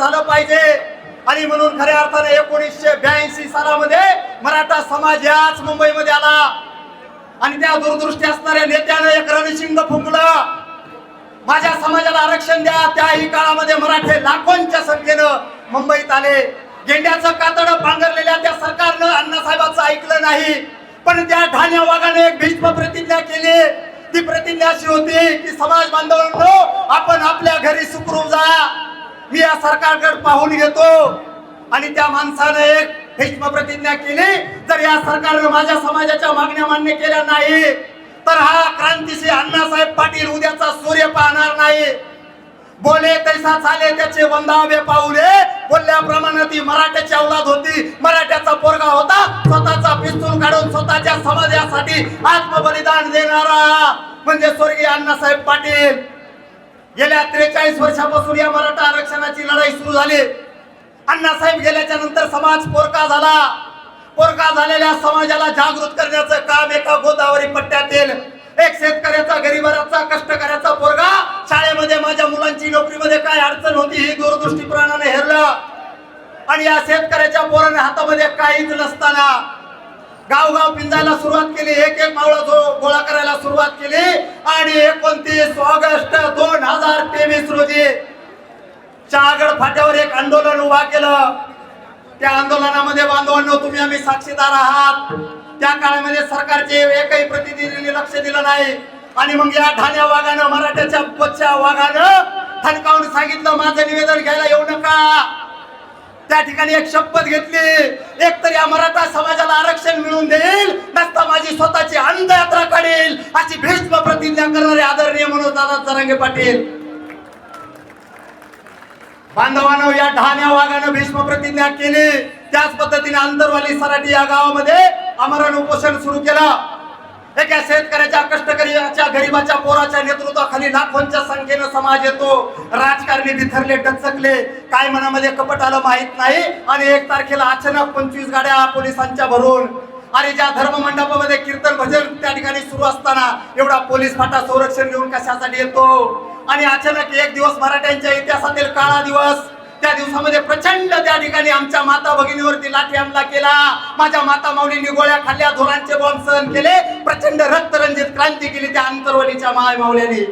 झालं पाहिजे. आणि म्हणून खऱ्या अर्थाने एकोणीसशे ब्याऐंशी सालामध्ये मराठा समाज याच मुंबईमध्ये आला. आणि त्या दूरदृष्टी असणाऱ्या नेत्यानं एक रणशिंग फुंकलं. माझ्या समाजाला आरक्षण द्या. त्याही काळामध्ये मराठे लाखोंच्या संख्येनं मुंबईत आले. गेंड्याचं कातडं पांघरलेल्या त्या सरकारनं अण्णासाहेबांचं ऐकलं नाही. पण त्या ठाण्या वाघाने एक भीष्म प्रतिज्ञा केली. ती प्रतिज्ञा अशी होती की समाज बांधवांनो आपण आपल्या घरी सुखरूप जा. मी या सरकारकडे पाहून घेतो. आणि त्या माणसानं एक भीष्म प्रतिज्ञा केली. जर या सरकारने माझ्या समाजाच्या मागण्या मान्य केल्या नाही तर हा क्रांतीशी अण्णासाहेब पाटील उद्याचा सूर्य पाहणार नाही. बोले तैसा चाले त्याचे वंदावे पाऊले. बोलल्याप्रमाणे ती मराठ्याची औलाद होती. मराठ्याचा पोरगा होता. स्वतःचा पिस्तूल काढून स्वतःच्या समाजासाठी आत्मबलिदान देणारा म्हणजे स्वर्गीय अण्णासाहेब पाटील. गेल्या त्रेचाळीस वर्षापासून या मराठा आरक्षणाची लढाई सुरू झाली. अण्णासाहेब गेल्याच्यानंतर समाज पोरका झाला. पोरका झालेल्या समाजाला जागृत करण्याचं काम एका गोदावरी पट्ट्यातील एक शेतकऱ्याचा गरीबाचा कष्टकऱ्याचा पोरगा शाळेमध्ये माझ्या मुलांची नोकरीमध्ये काय अडचण होती ही दूरदृष्टी प्राणाने हेरलं. आणि या शेतकऱ्याच्या पोराने हातामध्ये काहीच नसताना गावगाव पिंजायला सुरुवात केली एक एक मावळा जो गोळा करायला सुरुवात केली आणि एकोणतीस ऑगस्ट दोन हजार तेवीस रोजी शहागड फाट्यावर एक आंदोलन उभा केलं. त्या आंदोलनामध्ये बांधवांनो तुम्ही आम्ही साक्षीदार आहात. त्या काळामध्ये सरकारचे एकही प्रतिनिधीने लक्ष दिलं नाही. आणि मग या ठाण्या वाघानं मराठ्याच्या बच्च्या वाघानं ठणकावून सांगितलं माझं निवेदन घ्यायला येऊ नका. त्या ठिकाणी एक शपथ घेतली. एक तर या मराठा समाजाला आरक्षण मिळवून देईल नसता माझी स्वतःची अंधयात्रा काढेल अशी भीष्म प्रतिज्ञा करणारे आदरणीय म्हणून दादा जरांगे पाटील. बांधवानं या ढाण्या वाघानं भीष्म प्रतिज्ञा केली. त्याच पद्धतीने अंतरवाली सराटी या गावामध्ये आमरण उपोषण सुरू केलं. एका शेतकऱ्याच्या कष्टकऱ्याच्या गरीबाच्या पोराच्या नेतृत्वाखाली लाखोंच्या संख्येनं समाज येतो. राजकारणी बिथरले डचकले काय मनामध्ये कपट आलं माहीत नाही. आणि एक तारखेला अचानक पंचवीस गाड्या पोलिसांच्या भरून. आणि ज्या धर्म मंडपामध्ये कीर्तन भजन त्या ठिकाणी सुरू असताना एवढा पोलीस फाटा संरक्षण घेऊन कशासाठी येतो? आणि अचानक एक दिवस मराठ्यांच्या इतिहासातील काळा दिवस. त्या दिवसामध्ये प्रचंड त्या ठिकाणी आमच्या माता भगिनीवरती लाठी हमला केला. माझ्या माता माऊलींनी गोळ्या खाल्ल्या धोरांचे बॉम्ब सहन केले प्रचंड रक्तरंजित क्रांती केली त्या अंतरवलीच्या माय माऊल्याने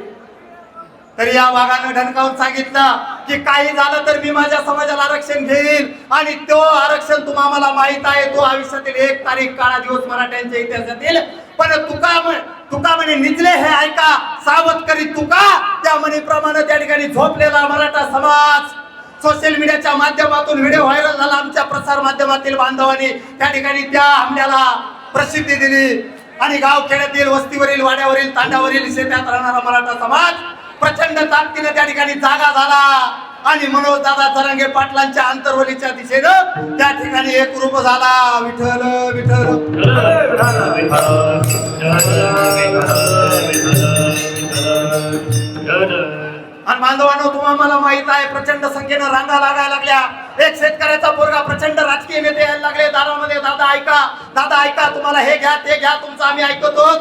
तर या वाघानं ढणकावून सांगितलं की काही झालं तर मी माझ्या समाजाला आरक्षण घेईल आणि तो आरक्षण तुम्हाला माहीत आहे तो आयुष्यातील एक तारीख काळा दिवस मराठ्यांच्या इतिहासातील. पण तुका म्हण- तुका म्हणे निजले हे ऐका सावध करी तुका त्या म्हणीप्रमाणे त्या ठिकाणी झोपलेला मराठा समाज. सोशल मीडियाच्या माध्यमातून व्हिडिओ व्हायरल झाला आमच्या प्रसार माध्यमातील बांधवांनी त्या ठिकाणी त्या हमल्याला प्रसिद्धी दिली आणि गाव खेड्यातील वस्तीवरील वाड्यावरील तांड्यावरील शेतात राहणारा मराठा समाज प्रचंड ताकदीने त्या ठिकाणी जागा झाला आणि मनोज दादा तरंगे पाटलांच्या अंतर्वलीच्या दिशेनं त्या ठिकाणी एक रूप झाला विठ्ठल विठ्ठल आणि बांधवांनो तुम्हाला माहीत आहे प्रचंड संख्येनं रांगा लागायला लागल्या. एक शेतकऱ्याचा पोरगा प्रचंड राजकीय नेते यायला लागले. दारामध्ये दादा ऐका दादा ऐका तुम्हाला हे घ्या ते घ्या तुमचं आम्ही ऐकतो.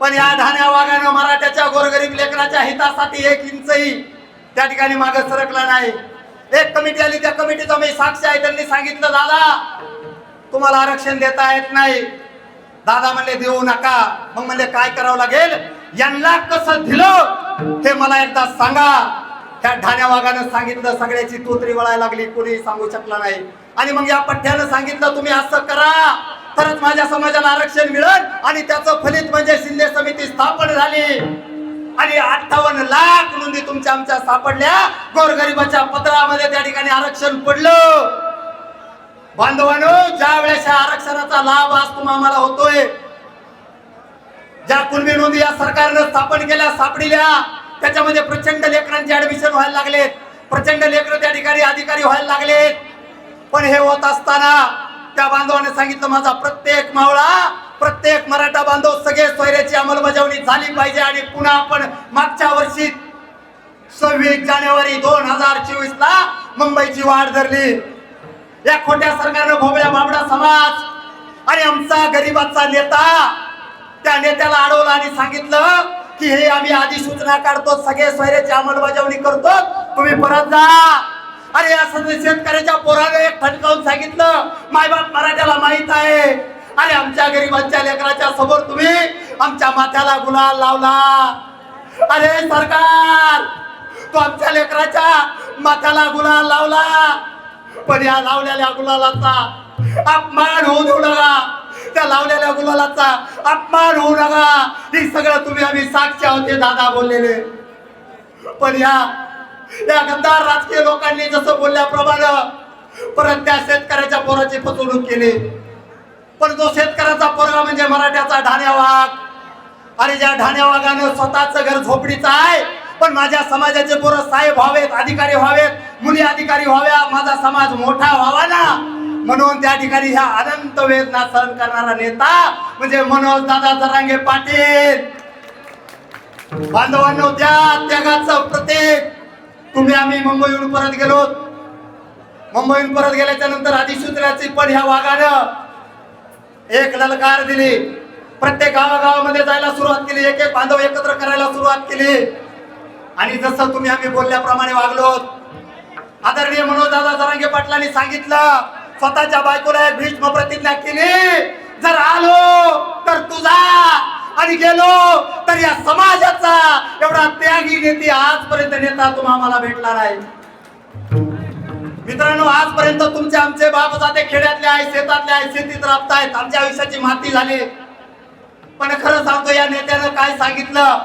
पण या ढाण्या वाघानं मराठ्याच्या गोरगरीब लेकराच्या हितासाठी एक इंचही त्या ठिकाणी मागे सरकला नाही. एक कमिटी आली त्या कमिटीचा मी साक्षी आहे त्यांनी सांगितलं दादा तुम्हाला आरक्षण देता येत नाही. दादा म्हणले देऊ नका. मग म्हणले काय करावं लागेल? यांना कसं दिलं? हे मला एकदा सांगा. त्या ढाण्या वाघानं सांगितलं सगळ्याची तोतरी वळायला लागली कोणी सांगू शकला नाही. आणि मग या पठ्ठ्यानं सांगितलं तुम्ही असं करा तरच माझ्या समाजाला आरक्षण मिळेल आणि त्याचं फलित म्हणजे शिंदे समिती स्थापन झाली. आणि अठ्ठावन्न लाख नोंदी तुमच्या आमच्या सापडल्या. गोरगरिबाच्या पत्रामध्ये त्या ठिकाणी आरक्षण पडलं. बांधवानो ज्या वेळेस आरक्षणाचा लाभ आज तुम्हाला होतोय ज्या कुणबी नोंदी या सरकारनं स्थापन केल्या सापडिल्या त्याच्यामध्ये प्रचंड लेकरांचे ऍडमिशन व्हायला लागलेत प्रचंड लेकर त्या ठिकाणी अधिकारी व्हायला लागलेत पण हे होत असताना त्या बांधवाने सांगितलं माझा प्रत्येक मावळा प्रत्येक मराठा बांधव सगळे सोयऱ्याची अंमलबजावणी झाली पाहिजे आणि पुन्हा आपण मागच्या वर्षी सव्वीस जानेवारी दोन हजार चोवीस ला मुंबईची वाढ धरली. या खोट्या सरकारनं भोबळ्या बाबडा समाज. आणि आमचा गरीबाचा नेता त्या नेत्याला अडवलं आणि सांगितलं की हे आम्ही आधी सूचना काढतो सगळे सोयऱ्याची अंमलबजावणी करतो तुम्ही परत जा. अरे या शेतकऱ्याच्या पोराने एक ठणकावून सांगितलं मायबाप मराठ्याला माहीत आहे. अरे आमच्या गरीबांच्या लेकराच्या समोर तुम्ही आमच्या माथ्याला गुलाल लावला. अरे सरकार तो आमच्या लेकराच्या माथ्याला गुलाल लावला. पण या लावलेल्या गुलालाचा अपमान होऊ देऊ नका. त्या लावलेल्या गुलालाचा अपमान होऊ नका. हे सगळं तुम्ही आम्ही साक्षी आहोत दादा बोललेले. पण या या गद्दार राजकीय लोकांनी जसं बोलल्याप्रमाणे परत त्या शेतकऱ्याच्या पोराची फसवणूक केली. पण तो शेतकऱ्याचा पोरगा म्हणजे मराठ्याचा ढाण्या वाघ आणि ज्या ढाण्या वाघानं स्वतःच घर झोपडीचं आहे पण माझ्या समाजाचे पोरं साहेब व्हावेत अधिकारी व्हावेत मुली अधिकारी व्हाव्या माझा समाज मोठा व्हावा ना. म्हणून त्या ठिकाणी ह्या अनंत वेदना सहन करणारा नेता म्हणजे मनोज दादा जरांगे पाटील. बांधवांनो त्या त्यागाचं प्रत्येक तुम्ही आम्ही मुंबईहून परत गेलो. मुंबईहून परत गेल्याच्यानंतर अधिसूचनाची पण ह्या वाघानं एक ललकार दिली. प्रत्येक गावागावामध्ये जायला सुरुवात केली. एक एक बांधव एकत्र करायला सुरुवात केली. आणि जसं तुम्ही आम्ही बोलल्याप्रमाणे वागलो आदरणीय मनोज दादा जरांगे पाटलांनी सांगितलं स्वतःच्या बायकोला एक भीष्म प्रतिज्ञा केली जर आलो तर तुझा आणि गेलो तर या समाजाचा एवढा त्यागी नेते आजपर्यंत नेता तुम्हा आम्हाला भेटला नाही. मित्रांनो आजपर्यंत तुमचे आमचे बाप जाते खेड्यातले आहे शेतातले आहे शेतीत राबतायत आमच्या आयुष्याची माती झाली. पण खरं सांगतो या नेत्यानं काय सांगितलं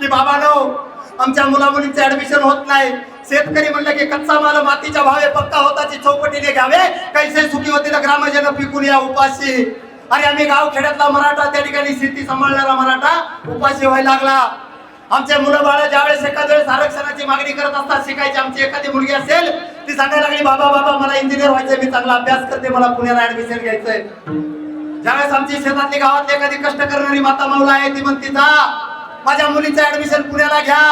की बाबानो आमच्या मुला मुलींचे ऍडमिशन होत नाही. शेतकरी म्हणलं की कच्चा माल मातीच्या भावे पक्का होताची चौपटीने घ्यावे. कैसे सुखी होतील ग्रामजन पिकून या उपाशी. आणि आम्ही गाव खेड्यातला मराठा त्या ठिकाणी शेती सांभाळणारा मराठा उपाशी व्हायला लागला. आमचे मुलं बाळ ज्यावेळेस एखाद्या वेळेस आरक्षणाची मागणी करत असतात शिकायची आमची एखादी मुलगी असेल ती सांगायला लागली बाबा बाबा मला इंजिनियर व्हायचंय मी चांगला अभ्यास करते मला पुण्याला ऍडमिशन घ्यायचंय. ज्यावेळेस आमची शेतातली गावातली एखादी कष्ट करणारी माता माऊला आहे ती म्हणती जा माझ्या मुलीचं ऍडमिशन पुण्याला घ्या.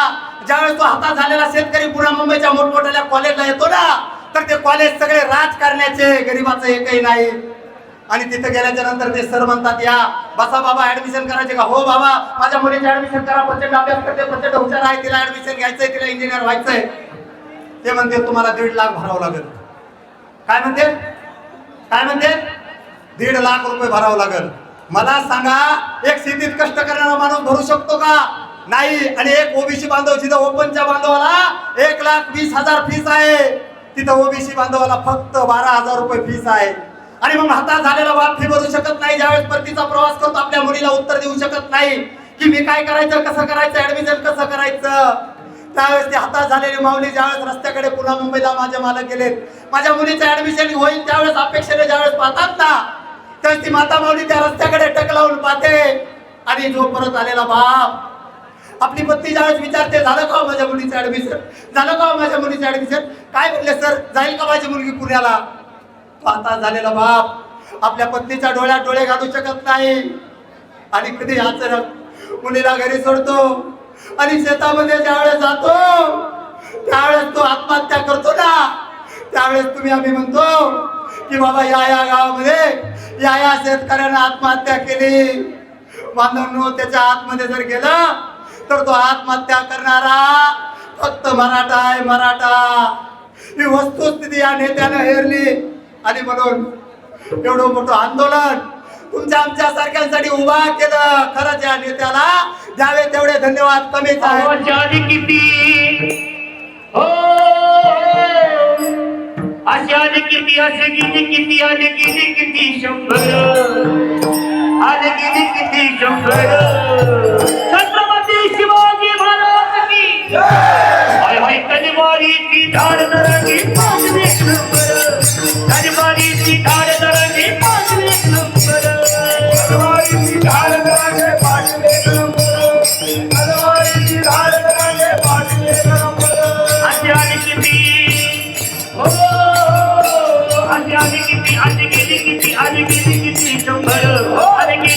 ज्यावेळेस तो हातात झालेला शेतकरी पुण्या मुंबईच्या मोठमोठ्या कॉलेजला येतो ना तर ते कॉलेज सगळे राजकारण्याचे गरीबाचं एकही नाही. आणि तिथे गेल्याच्यानंतर ते सर म्हणतात या बसा बाबा ऍडमिशन करायचे का? हो बाबा माझ्या मुलीचे ऍडमिशन करा प्रचंड अभ्यास करते प्रचंड हुशार आहे तिला ऍडमिशन घ्यायचंय तिला इंजिनियर व्हायचंय. ते म्हणते तुम्हाला दीड लाख भरावं लागेल. काय म्हणते? काय म्हणते? दीड लाख रुपये भरावं लागेल. मला सांगा एक शेतीत कष्ट करणारा माणूस भरू शकतो का? नाही आणि एक ओबीसी बांधव जिथं ओपनच्या बांधवाला एक लाख वीस हजार फीस आहे तिथं ओबीसी बांधवाला फक्त बारा हजार रुपये फीस आहे. आणि मग हातात झालेला बाप फी भरू शकत नाही ज्यावेळेस परतीचा प्रवास करतो आपल्या मुलीला उत्तर देऊ शकत नाही की मी काय करायचं कसं करायचं ऍडमिशन कसं करायचं? त्यावेळेस ते हातात झालेली माऊली ज्यावेळेस रस्त्याकडे पुन्हा मुंबईला माझ्या मालक गेलेत माझ्या मुलीचं ऍडमिशन होईल त्यावेळेस अपेक्षेने ज्यावेळेस पाहतात ना तर ती माता माऊली त्या रस्त्याकडे टक लावून पाहते. आणि जो परत आलेला बाप आपली पत्नी ज्यावेळेस विचारते झालं का हो माझ्या मुलीचं ऍडमिशन झालं का हो माझ्या मुलीचं ऍडमिशन काय म्हणले सर जाईल का माझी मुलगी पुण्याला? आता झालेला बाप आपल्या पत्नीच्या डोळ्यात डोळे घालू शकत नाही. आणि कधी अचानक मुलीला घरी सोडतो. आणि शेतामध्ये ज्यावेळेस जातो त्यावेळेस तो आत्महत्या करतो ना. त्यावेळेस तुम्ही आम्ही म्हणतो की बाबा या या गावामध्ये या या शेतकऱ्यानं आत्महत्या केली. बांधवांनो त्याच्या आतमध्ये जर गेलं तर तो आत्महत्या करणारा फक्त मराठा आहे मराठा. ही वस्तुस्थिती या नेत्यानं हेरली. आणि म्हणून एवढं मोठं आंदोलन तुमच्या आमच्या सारख्यांसाठी उभा केलं. खरंच या नेत्याला द्यावे तेवढे धन्यवाद कमीच आहे किती? हो! आषाढी किती असे गेली किती आले गेली किती शंभर. आले गेली किती शंभर. छत्रपती शिवाजी महाराज की. हाय हाय कलिवारी ती धाड नरकी पाच शंभर. कलिवारी ती धाड